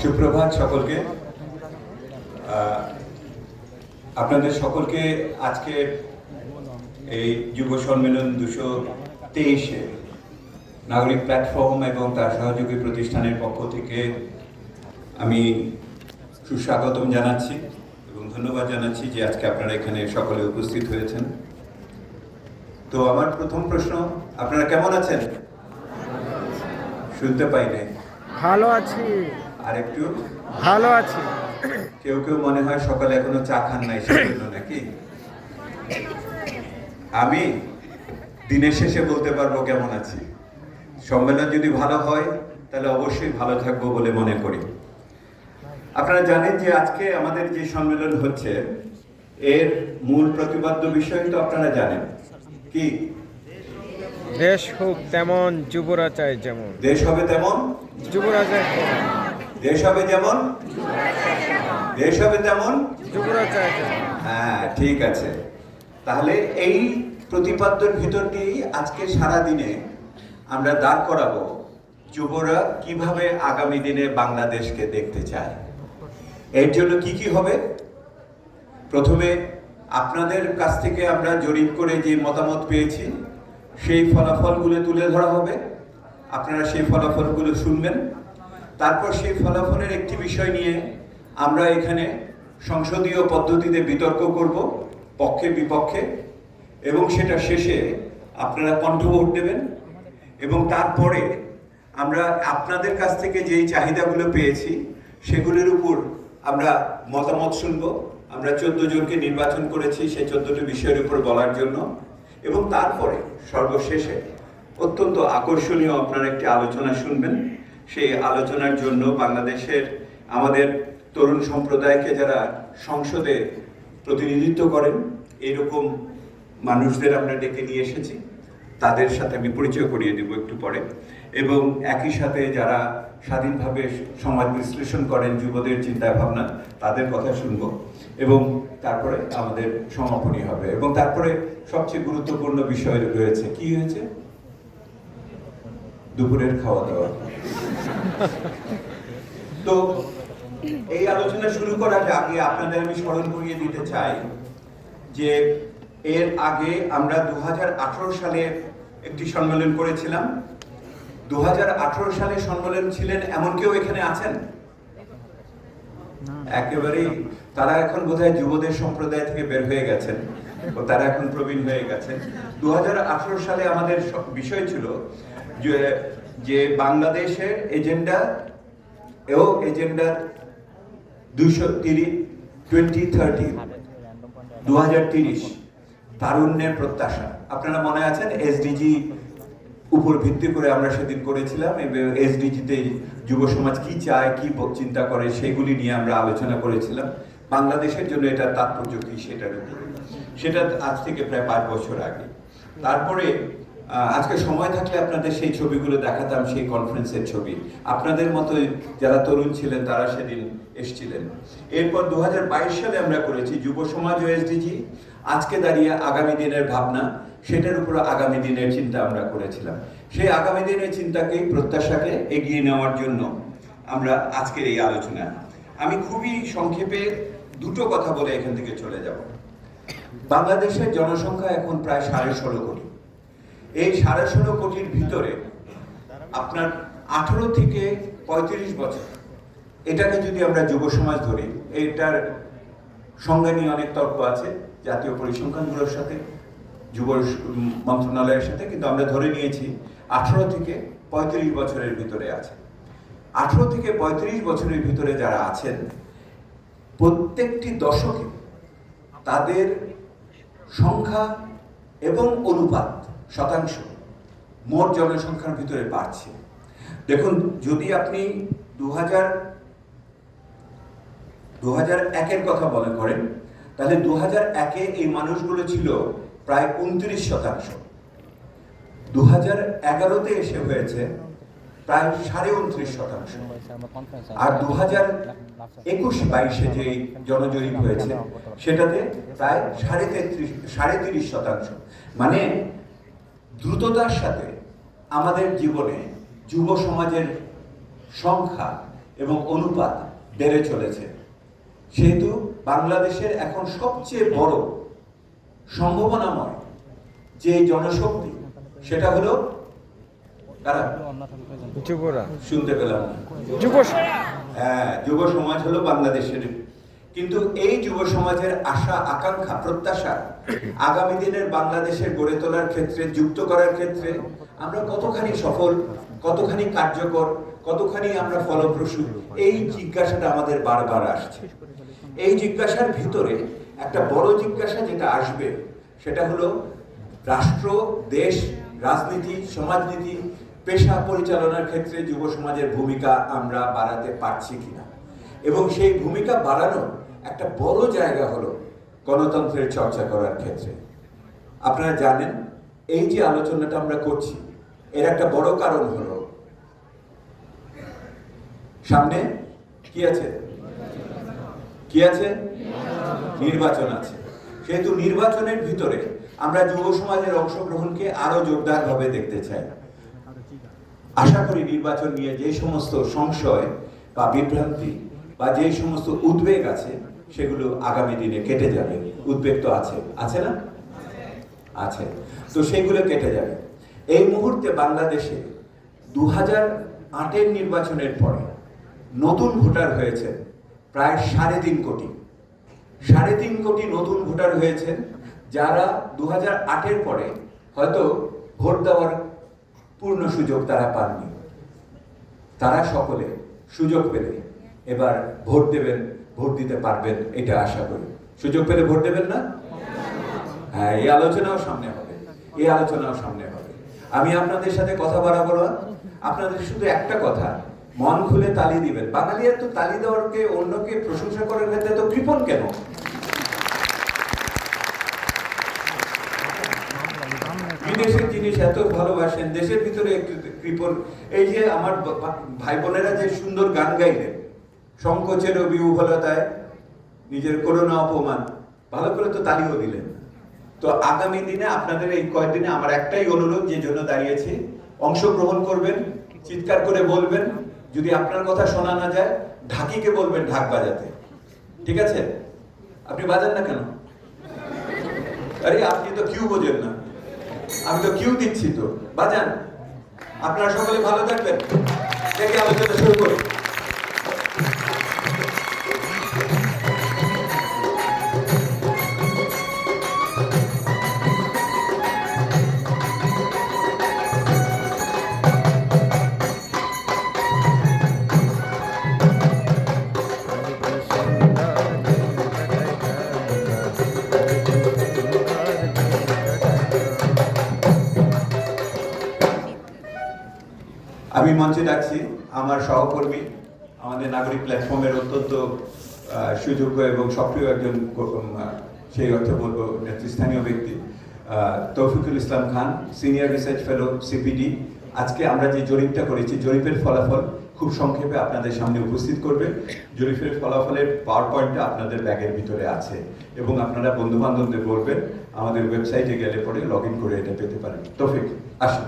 সুপ্রভাত সকলকে। আপনাদের সকলকে আজকে এই যুব সম্মেলন দুশো তেইশে নাগরিক প্ল্যাটফর্ম এবং তার সহযোগী প্রতিষ্ঠানের পক্ষ থেকে আমি সুস্বাগতম জানাচ্ছি এবং ধন্যবাদ জানাচ্ছি যে আজকে আপনারা এখানে সকলে উপস্থিত হয়েছেন। তো আমার প্রথম প্রশ্ন, আপনারা কেমন আছেন? শুনতে পাইনি ভালো আছি। আর একটু ভালো আছি। কেউ কেউ মনে হয় সকালে এখনও চা খান নাই সেজন্য নাকি? আমি দিনের শেষে বলতে পারব কেমন আছি। সম্মেলন যদি ভালো হয় তাহলে অবশ্যই ভালো থাকব বলে মনে করি। আপনারা জানেন যে আজকে আমাদের যে সম্মেলন হচ্ছে এর মূল প্রতিপাদ্য বিষয় তো আপনারা জানেন। কি? দেশ হোক তেমন যুবরা চাই যেমন। দেশ হবে তেমন? যুবরা চাই দেশ হবে যেমন? দেশ হবে তেমন? হ্যাঁ ঠিক আছে। তাহলে এই প্রতিপাদ্যের ভিতর দিয়েই আজকে সারা দিনে আমরা দাঁড় করাবো যুবরা কীভাবে আগামী দিনে বাংলাদেশকে দেখতে চায়। এর জন্য কি কি হবে? প্রথমে আপনাদের কাছ থেকে আমরা জরিপ করে যে মতামত পেয়েছি, সেই ফলাফলগুলো তুলে ধরা হবে। আপনারা সেই ফলাফলগুলো শুনবেন। তারপর সেই ফলাফলের একটি বিষয় নিয়ে আমরা এখানে সংসদীয় পদ্ধতিতে বিতর্ক করব, পক্ষে বিপক্ষে, এবং সেটা শেষে আপনারা কণ্ঠভোট দেবেন। এবং তারপরে আমরা আপনাদের কাছ থেকে যেই চাহিদাগুলো পেয়েছি, সেগুলির উপর আমরা মতামত শুনব। আমরা চোদ্দ জনকে নির্বাচন করেছি সেই চোদ্দটি বিষয়ের উপর বলার জন্য। এবং তারপরে সর্বশেষে অত্যন্ত আকর্ষণীয় আপনারা একটি আলোচনা শুনবেন। সেই আলোচনার জন্য বাংলাদেশের আমাদের তরুণ সম্প্রদায়কে যারা সংসদে প্রতিনিধিত্ব করেন, এইরকম মানুষদের আমরা ডেকে নিয়ে এসেছি। তাদের সাথে আমি পরিচয় করিয়ে দেব একটু পরে। এবং একই সাথে যারা স্বাধীনভাবে সমাজ বিশ্লেষণ করেন, যুবদের চিন্তা ভাবনা তাদের কথা শুনব। এবং তারপরে আমাদের সমাপনী হবে। এবং তারপরে সবচেয়ে গুরুত্বপূর্ণ বিষয় রয়েছে, কি হয়েছে? দুপুরের খাওয়া দাওয়া। তো এই আলোচনা শুরু করার আগে আপনাদের আমি স্মরণ করিয়ে দিতে চাই যে এর আগে আমরা দু সালে একটি সম্মেলন করেছিলাম। দু সালে সম্মেলন ছিলেন এমন কেউ এখানে আছেন? একেবারেই তারা এখন বোধহয় যুবদের সম্প্রদায় থেকে বের হয়ে গেছেন ও তারা এখন প্রবীণ হয়ে গেছেন। দু হাজার আঠারো সালে আমাদের বিষয় ছিল যে যে বাংলাদেশের এজেন্ডা ও এজেন্ডা দুইশো তিরিশ টোয়েন্টি থার্টি দু হাজার তিরিশ তারুণ্যের প্রত্যাশা। আপনারা মনে আছেন? এসডিজি উপর ভিত্তি করে আমরা সেদিন করেছিলাম। এসডিজিতে যুব সমাজ কি চায়, কি চিন্তা করে, সেগুলি নিয়ে আমরা আলোচনা করেছিলাম। বাংলাদেশের জন্য এটা তাৎপর্য কি সেটার উপরে। সেটা আজ থেকে প্রায় পাঁচ বছর আগে। তারপরে আজকে সময় থাকলে আপনাদের সেই ছবিগুলো দেখাতাম, সেই কনফারেন্সের ছবি। আপনাদের মতো যারা তরুণ ছিলেন, তারা সেদিন এসছিলেন। এরপর দু হাজার বাইশ সালে আমরা করেছি যুব সমাজ ও এসডিজি আজকে দাঁড়িয়ে আগামী দিনের ভাবনা, সেটার উপর আগামী দিনের চিন্তা আমরা করেছিলাম। সেই আগামী দিনের চিন্তাকেই প্রত্যাশাকে এগিয়ে নেওয়ার জন্য আমরা আজকের এই আলোচনা। আমি খুবই সংক্ষেপে দুটো কথা বলে এখান থেকে চলে যাব। বাংলাদেশের জনসংখ্যা এখন প্রায় সাড়ে ষোলো কোটি। এই সাড়ে ষোলো কোটির ভিতরে আপনার আঠেরো থেকে পঁয়ত্রিশ বছর। এটাকে যদি আমরা যুব সমাজ ধরি, এটার সঙ্গে নিয়ে অনেক তর্ক আছে, জাতীয় পরিসংখ্যানগুলোর সাথে, যুব মন্ত্রণালয়ের সাথে, কিন্তু আমরা ধরে নিয়েছি আঠেরো থেকে পঁয়ত্রিশ বছরের ভিতরে আছে। আঠেরো থেকে পঁয়ত্রিশ বছরের ভিতরে যারা আছেন, প্রত্যেকটি দশকে তাদের সংখ্যা এবং অনুপাত শতাংশ। মোট জনসংখ্যার ভিতরে বাড়ছে। দেখুন, যদি আপনি দু হাজার একের কথা মনে করেন, তাহলে দু হাজার একে এই মানুষগুলো ছিল প্রায় উনত্রিশ শতাংশ। দু হাজার এগারোতে এসে হয়েছে প্রায় সাড়ে উনত্রিশ শতাংশ। আর দু হাজার একুশ বাইশে যে জনজরিপ হয়েছে, সেটাতে প্রায় সাড়ে তেত্রিশ, সাড়ে তিরিশ শতাংশ। মানে দ্রুততার সাথে আমাদের জীবনে যুব সমাজের সংখ্যা এবং অনুপাত বেড়ে চলেছে। সেহেতু বাংলাদেশের এখন সবচেয়ে বড় সম্ভাবনাময় যে জনশক্তি সেটা হলো কারা? যুবরা। শুনতে পেলাম। যুব হ্যাঁ যুব সমাজ হলো বাংলাদেশের। কিন্তু এই যুব সমাজের আশা আকাঙ্ক্ষা প্রত্যাশা আগামী দিনের বাংলাদেশের গড়ে তোলার ক্ষেত্রে, যুক্ত করার ক্ষেত্রে আমরা কতখানি সফল, কতখানি কার্যকর, কতখানি আমরা ফলপ্রসূ, এই জিজ্ঞাসাটা আমাদের বারবার আসছে। এই জিজ্ঞাসার ভিতরে একটা বড় জিজ্ঞাসা যেটা আসবে, সেটা হলো রাষ্ট্র, দেশ, রাজনীতি, সমাজনীতি, পেশা পরিচালনার ক্ষেত্রে যুব সমাজের ভূমিকা আমরা বাড়াতে পারছি কিনা। এবং সেই ভূমিকা বাড়ানোর একটা বড় জায়গা হলো গণতন্ত্রের চর্চা করার ক্ষেত্রে। আপনারা জানেন, এই যে আলোচনাটা আমরা করছি, এর একটা বড় কারণ হলো, সামনে কি আছে? কি আছে? নির্বাচন আছে। সেহেতু নির্বাচনের ভিতরে আমরা যুব সমাজের অংশগ্রহণকে আরও জোরদারভাবে দেখতে চাই। আশা করি নির্বাচন নিয়ে যে সমস্ত সংশয় বা বিভ্রান্তি বা যে সমস্ত উদ্বেগ আছে সেগুলো আগামী দিনে কেটে যাবে। উদ্বেগ তো আছে। আছে না? আছে। তো সেগুলো কেটে যাবে। এই মুহূর্তে বাংলাদেশে দু হাজার আটের নির্বাচনের পরে নতুন ভোটার হয়েছে প্রায় সাড়ে তিন কোটি। সাড়ে তিন কোটি নতুন ভোটার হয়েছেন যারা দু হাজার আটের পরে হয়তো ভোট দেওয়ার পূর্ণ সুযোগ তারা পাননি। তারা সকলে সুযোগ পেলে এবার ভোট দেবেন, ভোট দিতে পারবেন, এটা আশা করি। সুযোগ পেলে ভোট দেবেন না? হ্যাঁ এই আলোচনাও সামনে হবে। এই আলোচনাও সামনে হবে। আমি আপনাদের সাথে কথা বাড়াবো না। আপনাদের শুধু একটা কথা, মন খুলে তালি দিবেন। বাঙালি এত তালি দেওয়ারকে, অন্যকে প্রশংসা করার ক্ষেত্রে তো কৃপণ কেন? বিদেশের জিনিস এত ভালোবাসেন, দেশের ভিতরে একটু কৃপণ। এই যে আমার ভাই বোনেরা যে সুন্দর গান গাইলেন সংকোচের বিহ্বলতায় নিজের করোনা অপমান, ভালো করে তো তালিও দিলেন। তো আগামী দিনে আপনাদের এই কয়েকদিনে আমার একটাই অনুরোধ, যে জন্য দাঁড়িয়েছি, অংশগ্রহণ করবেন, চিৎকার করে বলবেন, যদি আপনার কথা শোনা না যায়, ঢাকিকে বলবেন ঢাক বাজাতে। ঠিক আছে? আপনি বাজান না কেন? আরে, আপনি তো কিউ বোঝেন না। আমি তো কিউ দিচ্ছি তো। বাজান, আপনারা সকলে ভালো থাকবেন। দেখে আলোচনা শুরু করি আমি মঞ্চে ডাকছি আমার সহকর্মী, আমাদের নাগরিক প্ল্যাটফর্মের অত্যন্ত সুযোগ্য এবং সক্রিয় একজন সেই অর্থে বলব নেতৃস্থানীয় ব্যক্তি Taufiqul Islam Khan, senior research fellow, CPD. আজকে আমরা যে জরিপটা করেছি, জরিপের ফলাফল খুব সংক্ষেপে আপনাদের সামনে উপস্থিত করবে। জরিপের ফলাফলের পাওয়ার পয়েন্টটা আপনাদের ব্যাগের ভিতরে আছে এবং আপনারা বন্ধু বান্ধবদের বলবেন, আমাদের ওয়েবসাইটে গেলে পরে লগ ইন করে এটা পেতে পারেন। তৌফিক, আসুন।